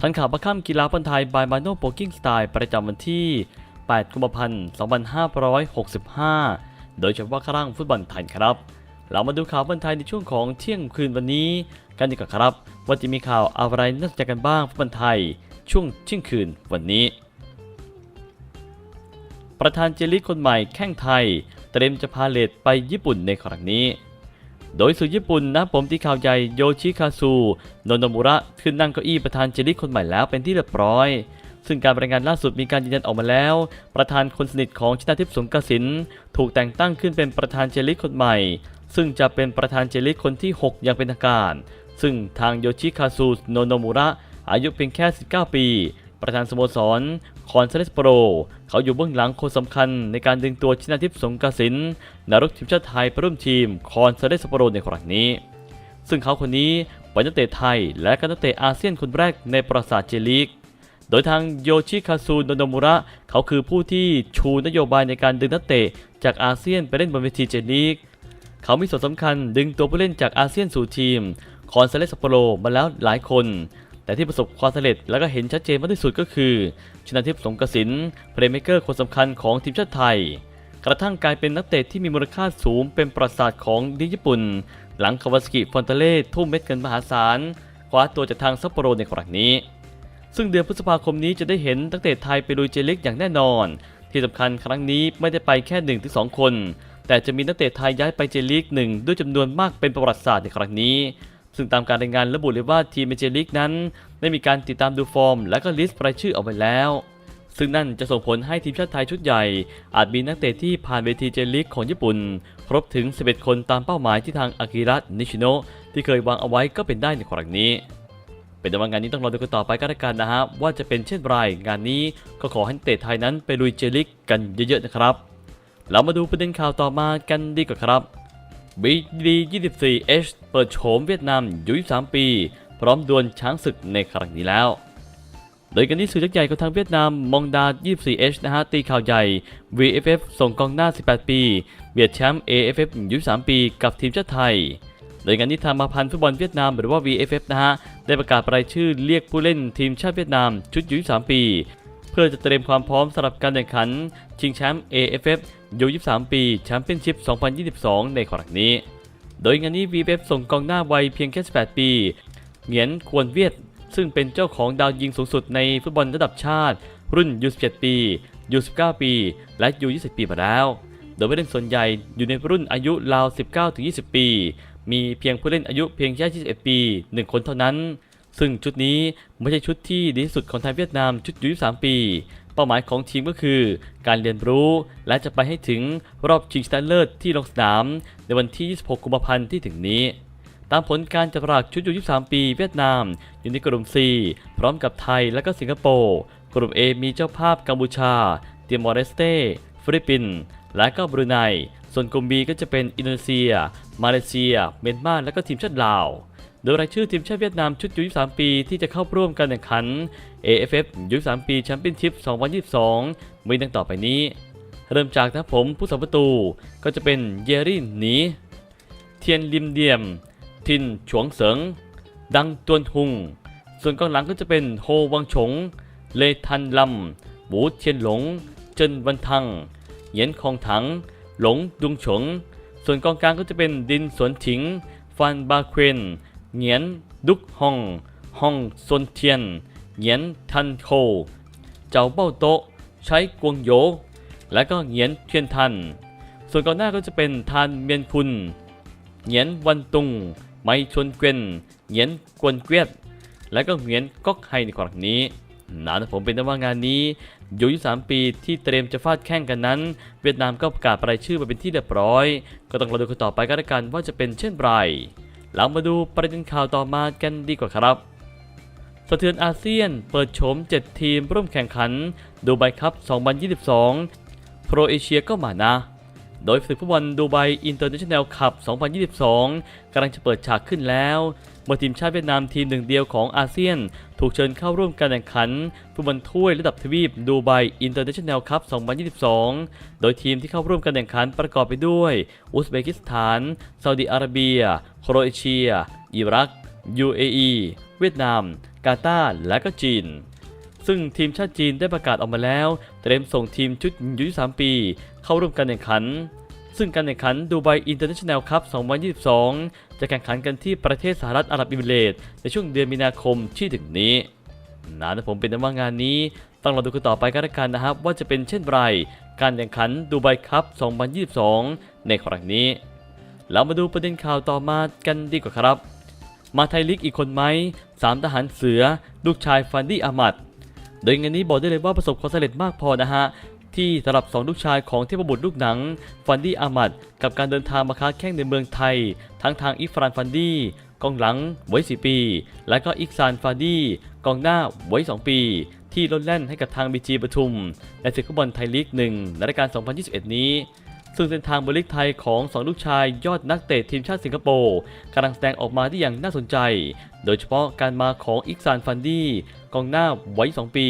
ทันข่าวประค่ำกีฬาบอลไทยบายมาโนโปกิ้งสไตล์ประจำวันที่ 8 กุมภาพันธ์ 2565 โดยเฉพาะครั้งฟุตบอลไทยครับ เรามาดูข่าวบอลไทยในช่วงของเที่ยงคืนวันนี้กันดีกว่าครับ ว่าจะมีข่าวอะไรน่าสนใจกันบ้างฟุตบอลไทย ช่วงเที่ยงคืนวันนี้ ประธานเจลิกคนใหม่แข้งไทย เตรียมจะพาเลทไปญี่ปุ่นในครั้งนี้ โดยสื่อญี่ปุ่นนะผมที่ข่าวใหญ่โยชิคาซูโนโนมุระขึ้นนั่งเก้าอี้ประธานเจลิกคนใหม่แล้วเป็นที่เรียบร้อย ซึ่งการรายงานล่าสุดมีการยืนยันออกมาแล้ว ประธานคนสนิทของชนาทิพย์สงกสินถูกแต่งตั้งขึ้นเป็นประธานเจลิกคนใหม่ ซึ่งจะเป็นประธานเจลิกคนที่ 6 อย่างเป็นทางการ ซึ่งทางโยชิคาซูโนโนมุระอายุเพียงแค่ 19 ปี ประธานสโมสรคอนเซเลสโปร เขาอยู่เบื้องหลังคนสำคัญในการดึงตัวชินาทิพย์สงกสินนารกทีมชาติไทยไปร่วมทีมคอนเซเลสโปรในครั้งนี้ ซึ่งเขาคนนี้เป็นนักเตะไทยและก็นักเตะอาเซียนคนแรกในประวัติศาสตร์เจลีก โดยทางโยชิคาซูโนโนมุระ เขาคือผู้ที่ชูนโยบายในการดึงนักเตะจากอาเซียนไปเล่นบนเวทีเจลีก เขามีส่วนสำคัญดึงตัวผู้เล่นจากอาเซียนสู่ทีมคอนเซเลสโปโรมาแล้วหลายคน แต่ที่ประสบความสำเร็จและก็เห็นชัดเจนมากที่สุดก็คือ ชนาทิพย์สงกสินเพลย์เมเกอร์คนสำคัญของทีมชาติไทย กระทั่งกลายเป็นนักเตะที่มีมูลค่าสูงเป็นประสาทของดีญี่ปุ่น หลังคาวาสกิฟอนเตเล่ทุ่มเม็ดเงินมหาศาลคว้าตัวจากทางซัปโปโรในครั้งนี้ ซึ่งเดือนพฤษภาคมนี้จะได้เห็นนักเตะไทยไปลุยเจลิกอย่างแน่นอน ที่สำคัญครั้งนี้ไม่ได้ไปแค่1นถึงสคน แต่จะมีนักเตะไทยย้ายไปเจลิกหนึ่งด้วยจำนวนมากเป็นประวัติศาสตร์ในครั้งนี้ ซึ่งตามการรายงานระบุเลยว่าทีมเจลิกนั้น ได้มีการติดตามดูฟอร์ม และก็ลิสต์รายชื่อเอาไว้แล้ว ซึ่งนั่นจะส่งผลให้ทีมชาติไทยชุดใหญ่ อาจมีนักเตะที่ผ่านเวทีเจลิกของญี่ปุ่น ครบถึง 11 คนตามเป้าหมายที่ทางอากิระนิชิโนะที่เคยวางเอาไว้ก็เป็นได้ในครั้งนี้เป็นแต่ว่างานนี้ต้องรอดูกันต่อไปก็แล้วกันนะฮะว่าจะเป็นเช่นไร งานนี้ก็ขอให้นักเตะไทยนั้นไปลุยเจลิกกันเยอะๆนะครับ เรามาดูประเด็นข่าวต่อมากันดีกว่าครับ บีดี 24H เปิดโฉมเวียดนามอยุ23 ปี พร้อมดวลช้างศึกในครั้งนี้แล้ว โดยกันที่สื่อยักษ์ใหญ่ของทางเวียดนามมองดา 24H นะฮะตีข่าวใหญ่ VFF ส่งกองหน้า 18 ปีเบียดแชมป์ AFF อายุ3ปีกับทีมชาติไทยโดยงานนี้ทางมาพันธ์ฟุตบอลเวียดนามหรือว่า VFF นะฮะ ได้ประกาศรายชื่อเรียกผู้เล่นทีมชาติเวียดนามชุดอยุ23ปี เพื่อจะเตรียมความพร้อมสำหรับการแข่งขัน ชิงแชมป์ AFF อายุ23 ปีแชมเปี้ยนชิพ 2022 ในครั้งนี้ โดยงานนี้ VFF ส่งกองหน้าวัยเพียงแค่ 18 ปี เหงียนควรเวียด ซึ่งเป็นเจ้าของดาวยิงสูงสุดในฟุตบอลระดับชาติ รุ่น U17 ปี U19 ปี และ U20 ปีมาแล้ว โดยผู้เล่นส่วนใหญ่อยู่ในรุ่นอายุราว 19-20 ปี มีเพียงผู้เล่นอายุเพียงแค่ 21 ปี 1 คนเท่านั้น ซึ่งชุดนี้ไม่ใช่ชุดที่ดีที่สุดของไทยเวียดนามชุดอายุ3ปี เป้าหมายของทีมก็คือ การเรียนรู้และจะไปให้ถึงรอบชิงชนะเลิศที่ลงสนาม ในวันที่ 26 กุมภาพันธ์ที่ถึงนี้ ตามผลการจับสลากชุดยู23 ปี เวียดนาม อยู่ในกลุ่ม C พร้อมกับไทยและก็สิงคโปร์กลุ่ม A มีเจ้าภาพกัมพูชาติมอร์เลสเตฟิลิปปินส์และก็บรูไน ส่วนกลุ่ม B ก็จะเป็นอินโดนีเซีย มาเลเซีย เมียนมาและก็ทีมชาติลาว โดยรายชื่อทีมชาติเวียดนามชุดยู23 ปีที่จะเข้าร่วมการแข่งขัน AFF ยู23 ปีแชมเปี้ยนชิพ 2022 มีดังต่อไปนี้ เริ่มจากนะครับผมผู้สัมประตูก็จะเป็นเยรี่หนี เทียนลิมเดียม ทินฉวงเสิง ดังตวนหุง ส่วนกองหลังก็จะเป็นโฮวังฉง เลทันลำหมูเทียนหลง เจินวันทัง เหยียนคองถัง หลงดุงฉง ส่วนกองกลางก็จะเป็นดินสวนถิงฟานบาเควน เหงียนดุกฮองฮองซนเทียนเหงียนทันโค เจ้าเบ้าโตะใช้กวงโย และก็เหงียนเทียนทัน ส่วนกองหน้าก็จะเป็นทานเมียนคุณเหงียนวันตุง ไมชวนเกวนเหงียนกวนเกวียด และก็เหงียนก๊อกไฮในครั้งนี้นะผมเป็นต่ว่างานนี้อยู่23ปีที่เตรียมจะฟาดแข่งกันนั้น เวียดนามก็ประกาศรายชื่อมาเป็นที่เรียบร้อย ก็ต้องรอดูกันต่อไปก็แล้วกันว่าจะเป็นเช่นไร เรามาดูประเด็นข่าวต่อมากันดีกว่าครับสะเทือนอาเซียนเปิดโฉม 7 ทีมร่วมแข่งขัน ดูไบคัพ2022โปรเอเชียก็มานะ โดยศึกฟุตบอลดูไบอินเตอร์เนชั่นแนลคัพ 2022 กำลังจะเปิดฉากขึ้นแล้วเมื่อทีมชาติเวียดนามทีมหนึ่งเดียวของอาเซียน ถูกเชิญเข้าร่วมการแข่งขันฟุตบอลถ้วยระดับทวีปดูไบอินเตอร์เนชั่นแนลคัพ 2022 โดยทีมที่เข้าร่วมการแข่งขันประกอบไปด้วย อุซเบกิสถาน ซาอุดิอาระเบีย โครเอเชีย อิรัก UAE เวียดนามกกาตาร์ และก็จีน ซึ่งทีมชาติจีนได้ประกาศออกมาแล้ว เตรียมส่งทีมชุดยุ23ปี เข้าร่วมการแข่งขัน ซึ่งการแข่งขันดูไบอินเตอร์เนชั่นแนลคัพ 2022 จะแข่งขันกันที่ประเทศสหรัฐอาหรับอิมิเรตส์ในช่วงเดือนมีนาคมที่ถึงนี้นะผมเป็นว่างานนี้ต้องรอดูกันต่อไปกันละกันนะครับ ว่าจะเป็นเช่นไรการแข่งขันดูไบคัพ 2022 ในครั้งนี้ เรามาดูประเด็นข่าวต่อมากันดีกว่าครับ มาไทยลีกอีกคนไหมสามทหารเสือ ลูกชายฟันดี้อามัด โดยงานนี้บอกได้เลยว่าประสบความสำเร็จมากพอนะฮะที่สำหรับ 2 ลูกชายของเทพบุตรลูกหนังฟันดี้อามัดกับการเดินทางมาค้าแข่งในเมืองไทย ทั้งทางอิฟรานฟันดี้กองหลังไว้4ปี และก็อิกซานฟันดี้กองหน้าไว้2ปี ที่ลดแล่นให้กับทางบีจีปทุม ในศึกฟุตบอลไทยลีกหนึ่งในรายการ 2021 นี้ ซึ่งเส้นทางบริกไทยของ2ลูกชายยอดนักเตะทีมชาติสิงคโปร์กำลังแสดงออกมาได้อย่างน่าสนใจ โดยเฉพาะการมาของอิกซานฟันดี้กองหน้าไว้2ปี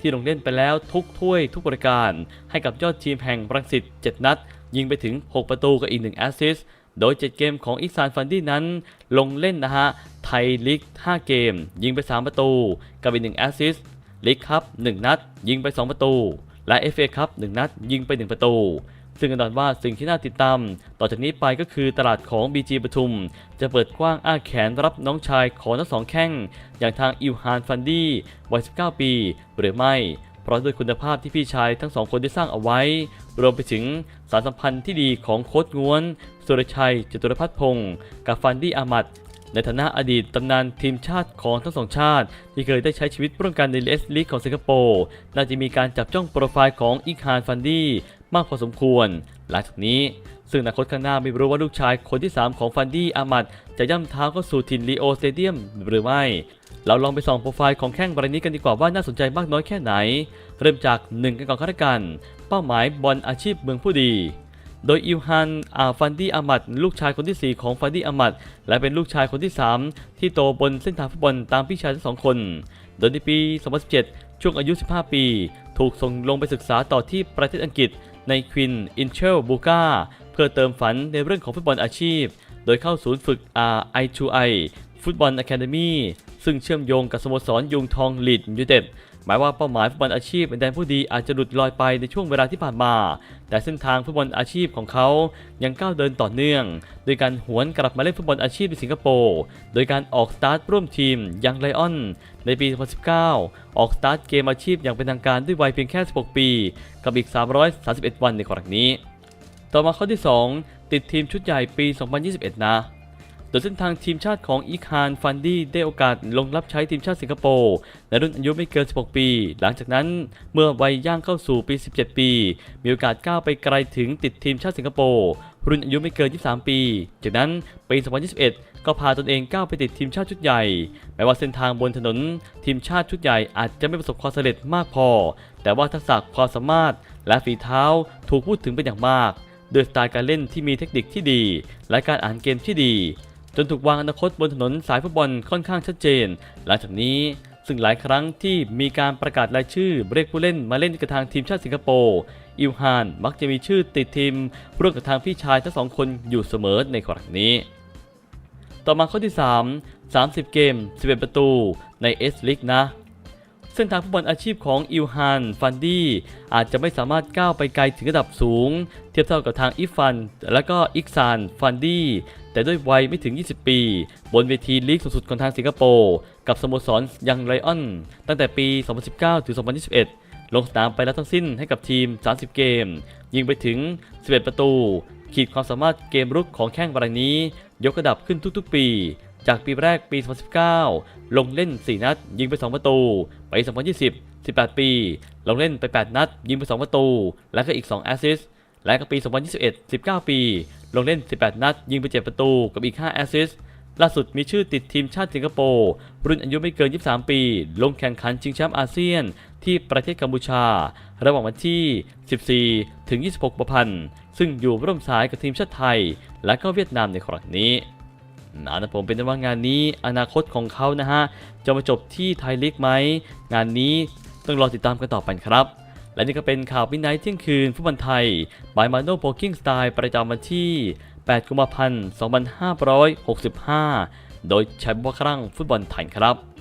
ที่ลงเล่นไปแล้วทุกถ้วยทุกบริการ ให้กับยอดทีมแห่งรังสิต7 นัด ยิงไปถึง 6 ประตูกับอีก 1 แอสซิสต์โดย 7 เกมของอิกซานฟันดี้นั้น ลงเล่นนะฮะไทยลีก 5 เกม ยิงไป 3 ประตู กับอีก 1 แอสซิสต์ลีกคัพ1นัด ยิงไป 2 ประตู และ FA คัพ1นัด ยิงไป 1 ประตู ซึ่งแน่นอนว่าสิ่งที่น่าติดตาม ต่อจากนี้ไปก็คือตลาดของ BG ปทุม จะเปิดกว้างอ้าแขนรับน้องชายของทั้งสองแข้ง อย่างทางอิวฮานฟันดี้วัย 19 ปี หรือไม่ เพราะด้วยคุณภาพที่พี่ชายทั้งสองคนได้สร้างเอาไว้ รวมไปถึงสารสัมพันธ์ที่ดีของโค้ชง้วน สุรชัยจตุรพัฒน์พงศ์กับฟันดี้อามัดในฐานะอดีตตำนานทีมชาติของทั้งสองชาติ ที่เคยได้ใช้ชีวิตร่วมกันในเลสลีกของสิงคโปร์ น่าจะมีการจับจ้องโปรไฟล์ของอิกฮานฟันดี้ มากพอสมควร หลังจากนี้ ซึ่งอนาคตข้างหน้าไม่รู้ว่าลูกชายคนที่ 3 ของฟันดี้อามัดจะย่ำเท้าเข้าสู่ถิ่นลีโอสเตเดียมหรือไม่ เราลองไปส่องโปรไฟล์ของแข้งรายนี้กันดีกว่าว่าน่าสนใจมากน้อยแค่ไหน เริ่มจาก 1 กันก่อนข้าราชการเป้าหมายบอลอาชีพเมืองผู้ดีโดยอิวฮันอาฟันดี้อามัดลูกชายคนที่ 4 ของฟันดี้อามัดและเป็นลูกชายคนที่ 3 ที่โตบนเส้นทางฟุตบอลตามพี่ชายทั้งสองคน โดยในปี 2017 ช่วงอายุ 15 ปี ถูกส่งลงไปศึกษาต่อที่ประเทศอังกฤษ ในควินอินเชลบูกาเพื่อเติมฝันในเรื่องของฟุตบอลอาชีพ โดยเข้าศูนย์ฝึก RI2I ฟุตบอลอะคาเดมีซึ่งเชื่อมโยงกับสโมสรยุงทองลีดยูเต็ด หมายว่าเป้าหมายฟุตบอลอาชีพเป็นแดนผู้ดีอาจจะหลุดลอยไปในช่วงเวลาที่ผ่านมา แต่เส้นทางฟุตบอลอาชีพของเขายังก้าวเดินต่อเนื่อง โดยการหวนกลับมาเล่นฟุตบอลอาชีพในสิงคโปร์โดยการออกสตาร์ทร่วมทีมยังไลออนในปี 2019 ออกสตาร์ทเกมอาชีพอย่างเป็นทางการด้วยวัยเพียงแค่ 16 ปี กับอีก 331 วันในครั้งนี้ ต่อมาข้อที่ 2 ติดทีมชุดใหญ่ปี 2021 นะ ยเส้นทางทีมชาติของอีคานฟันดี้ได้โอกาสลงรับใช้ทีมชาติสิงคโปร์ในรุ่นอายุไม่เกิน 16 ปี หลังจากนั้นเมื่อวัยย่างเข้าสู่ปี 17 ปี มีโอกาสก้าวไปไกลถึงติดทีมชาติสิงคโปร์รุ่นอายุไม่เกิน 23 ปี จากนั้นปี 2021 ก็พาตนเองก้าวไปติดทีมชาติชุดใหญ่ แม้ว่าเส้นทางบนถนนทีมชาติชุดใหญ่อาจจะไม่ประสบความสำเร็จมากพอ แต่ว่าทักษะความสามารถและฝีเท้าถูกพูดถึงเป็นอย่างมากด้วยสไตล์การเล่นที่มีเทคนิคที่ดี และการอ่านเกมที่ดี จนถูกวางอนาคตบนถนนสายฟุตบอลค่อนข้างชัดเจน หลังจากนี้ซึ่งหลายครั้งที่มีการประกาศรายชื่อเรียกผู้เล่นมาเล่นกับทางทีมชาติสิงคโปร์อิวฮานมักจะมีชื่อติดทีมร่วมกับทางพี่ชายทั้งสองคนอยู่เสมอในครั้งนี้ ต่อมาข้อที่ 3 30 เกม 11 ประตูในเอสลิกนะ เส้นทางฟุตบอลอาชีพของอิวฮานฟันดี้อาจจะไม่สามารถก้าวไปไกลถึงระดับสูง เทียบเท่ากับทางอิฟัน และก็อิกซานฟันดี้แต่ด้วยวัยไม่ถึง 20 ปี บนเวทีลีกสูงสุดของทางสิงคโปร์กับสโมสรยังไลออน ตั้งแต่ปี 2019 ถึง 2021 ลงสนามไปแล้วทั้งสิ้นให้กับทีม 30 เกม ยิงไปถึง 11 ประตู ขีดความสามารถเกมรุกของแข้งรายนี้ ยกระดับขึ้นทุกๆ ปี จากปีแรกปี 2019 ลงเล่น 4 นัด ยิงไป 2 ประตูปี2020 18 ปี ลงเล่นไป 8 นัด ยิงไป 2 ประตู และก็อีก 2 แอสซิสต์และก็ปี 2021 19 ปี ลงเล่น 18 นัด ยิงไป 7 ประตู กับอีก 5 แอสซิสต์ล่าสุดมีชื่อติดทีมชาติสิงคโปร์ รุ่นอายุไม่เกิน 23 ปี ลงแข่งขันชิงแชมป์อาเซียน ที่ประเทศกัมพูชา ระหว่างวันที่ 14 ถึง 26กุมภาพันธ์ ซึ่งอยู่ร่วมสายกับทีมชาติไทย และก็เวียดนามในครั้งนี้ นะผมเป็นว่างานนี้อนาคตของเขานะฮะจะมาจบที่ไทยลีกไหมงานนี้ต้องรอติดตามกันต่อไปครับ และนี่ก็เป็นข่าววินัยเที่ยงคืนฟุตบอลไทยบายมาโนโ o กิ้งสไตล์ประจำวันที่ 8 กุมภาพันธ์ 2565 โดยใช้บัวครั่งฟุตบอลไทยครับ